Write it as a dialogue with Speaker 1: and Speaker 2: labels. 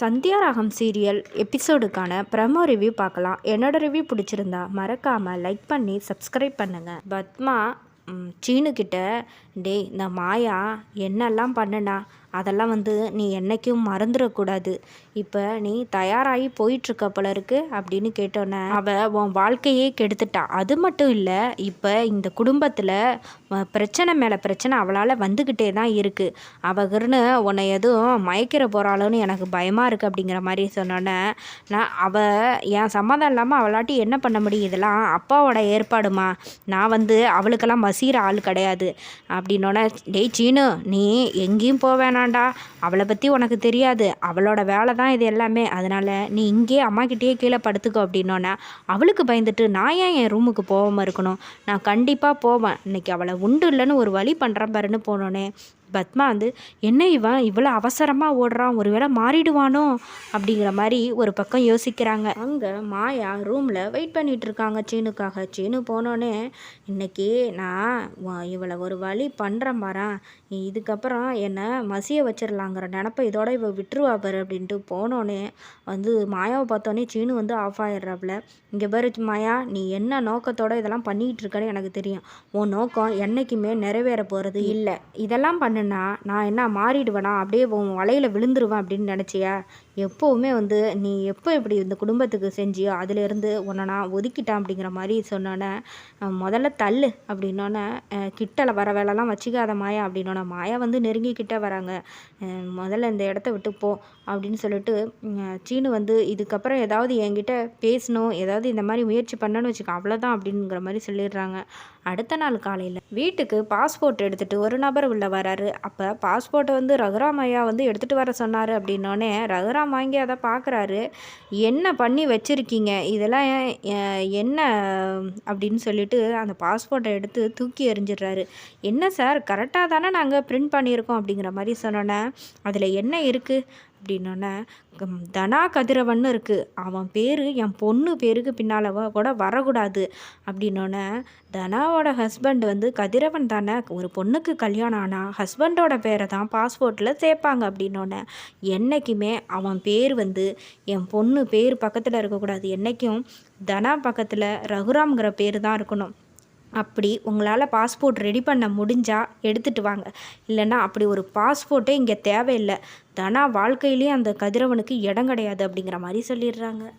Speaker 1: சந்தியா ராகம் serial எபிசோடுக்கான promo review பார்க்கலாம். என்னோட ரிவ்யூ பிடிச்சிருந்தா மறக்காமல் லைக் பண்ணி சப்ஸ்கிரைப் பண்ணுங்கள் பத்மா சீனுக்கிட்ட டேய் இந்த மாயா என்னெல்லாம் பண்ணுனா அதெல்லாம் வந்து நீ என்னைக்கும் மறந்துடக்கூடாது. இப்போ நீ தயாராகி போயிட்டுருக்க போல இருக்கு அப்படின்னு கேட்டோன்னே அவள் உன் வாழ்க்கையே கெடுத்துட்டா. அது மட்டும் இல்லை இப்போ இந்த குடும்பத்தில் பிரச்சனை மேலே பிரச்சனை அவளால் வந்துக்கிட்டே தான் இருக்குது அவகிருன்னு உன்னை எதுவும் மயக்கிற போகிறாளோன்னு எனக்கு பயமாக இருக்குது அப்படிங்கிற மாதிரி சொன்னோன்னே நான் அவள் என் சம்மதம் இல்லாமல் அவளாட்டி என்ன பண்ண முடியும்? இதெல்லாம் அப்பாவோட ஏற்பாடுமா? நான் வந்து அவளுக்கெல்லாம் மசீர ஆள் கிடையாது. அப்படின்னோடனே டேய் சீனு நீ எங்கேயும் போக வேணாண்டா அவளை பற்றி உனக்கு தெரியாது. அவளோட வேலை தான் இது எல்லாமே. அதனால் நீ இங்கேயே அம்மாக்கிட்டேயே கீழே படுத்துக்கோ அப்படின்னோன்னே அவளுக்கு பயந்துட்டு நான் ஏன் என் ரூமுக்கு போகாமல் இருக்கணும்? நான் கண்டிப்பாக போவேன். இன்னைக்கு அவளை உண்டு இல்லைன்னு ஒரு வழி பண்ணுறேன் பாருன்னு போனோன்னே பத்மா வந்து என்ன இவன்? இவ்வளோ அவசரமாக ஓடுறான். ஒருவேளை மாறிடுவானோ? அப்படிங்கிற மாதிரி ஒரு பக்கம் யோசிக்கிறாங்க. அங்கே மாயா ரூமில் வெயிட் பண்ணிகிட்ருக்காங்க இருக்காங்க சீனுக்காக. சீனு போனோடனே இன்றைக்கி நான் இவளை ஒரு வழி பண்ணுறேன் பாரேன் இதுக்கப்புறம் என்னை மசிய வச்சிடலாங்கிற நினப்பை இதோட இவ விட்டுருவா பாரு அப்படின்ட்டு போனோடனே வந்து மாயாவை பார்த்தோன்னே சீனு வந்து ஆஃப் ஆயிடுறாப்புல. இங்கே பாரு மாயா நீ என்ன நோக்கத்தோட இதெல்லாம் பண்ணிக்கிட்டு இருக்கன்னு எனக்கு தெரியும். உன் நோக்கம் என்றைக்குமே நிறைவேற போகிறது இல்லை. இதெல்லாம் பண்ண பண்ணுனா நான் என்ன மாறிடுவேனா அப்படியே உன் வலையில் விழுந்துருவேன் அப்படின்னு நினச்சியா? எப்போவுமே வந்து நீ எப்போ இப்படி இந்த குடும்பத்துக்கு செஞ்சியோ அதிலேருந்து உன்னை நான் ஒதுக்கிட்டேன் அப்படிங்கிற மாதிரி சொன்னோன்னே முதல்ல தள்ளு அப்படின்னோன்னே கிட்டல வர வேலைலாம் வச்சுக்காத மாயா அப்படின்னோட மாயா வந்து நெருங்கி கிட்ட வராங்க முதல்ல இந்த இடத்த விட்டு போ அப்படின்னு சொல்லிட்டு சீனு வந்து இதுக்கப்புறம் ஏதாவது என்கிட்ட பேசணும் ஏதாவது இந்த மாதிரி முயற்சி பண்ணணும்னு வச்சுக்க அவ்வளோதான் அப்படிங்கிற மாதிரி சொல்லிடுறாங்க. அடுத்த நாள் காலையில் வீட்டுக்கு பாஸ்போர்ட் எடுத்துகிட்டு ஒரு நபர் உள்ளே வராரு. அப்போ பாஸ்போர்ட்டை வந்து ரகுராம் ஐயா வந்து எடுத்துகிட்டு வர சொன்னார் அப்படின்னோடனே ரகுராம் வாங்கி அதை பார்க்குறாரு என்ன பண்ணி வச்சுருக்கீங்க? இதெல்லாம் என்ன அப்படின்னு சொல்லிட்டு அந்த பாஸ்போர்ட்டை எடுத்து தூக்கி எறிஞ்சிடுறாரு. என்ன சார் கரெக்டாக தானே நாங்கள் பிரிண்ட் பண்ணியிருக்கோம் அப்படிங்கிற மாதிரி சொன்னோன்னே அதில் என்ன இருக்குது அப்படின்னோடனே தனா கதிரவன் இருக்குது அவன் பேர் என் பொண்ணு பேருக்கு பின்னால் கூட வரக்கூடாது. அப்படின்னோடனே தனாவோட ஹஸ்பண்ட் வந்து கதிரவன் தானே. ஒரு பொண்ணுக்கு கல்யாணம் ஆனால் ஹஸ்பண்டோட பேரை தான் பாஸ்போர்ட்டில் சேர்ப்பாங்க அப்படின்னோடனே என்றைக்குமே அவன் பேர் வந்து என் பொண்ணு பேர் பக்கத்தில் இருக்கக்கூடாது. என்றைக்கும் தனா பக்கத்தில் ரகுராம்ங்கிற பேர் தான் இருக்கணும். அப்படி உங்களால் பாஸ்போர்ட் ரெடி பண்ண முடிஞ்சால் எடுத்துகிட்டு வாங்க. இல்லைன்னா அப்படி ஒரு பாஸ்போர்ட்டே இங்கே தேவையில்லை. தனா வாழ்க்கையிலேயே அந்த கதிரவனுக்கு இடம் கிடையாது அப்படிங்கிற மாதிரி சொல்லிடுறாங்க.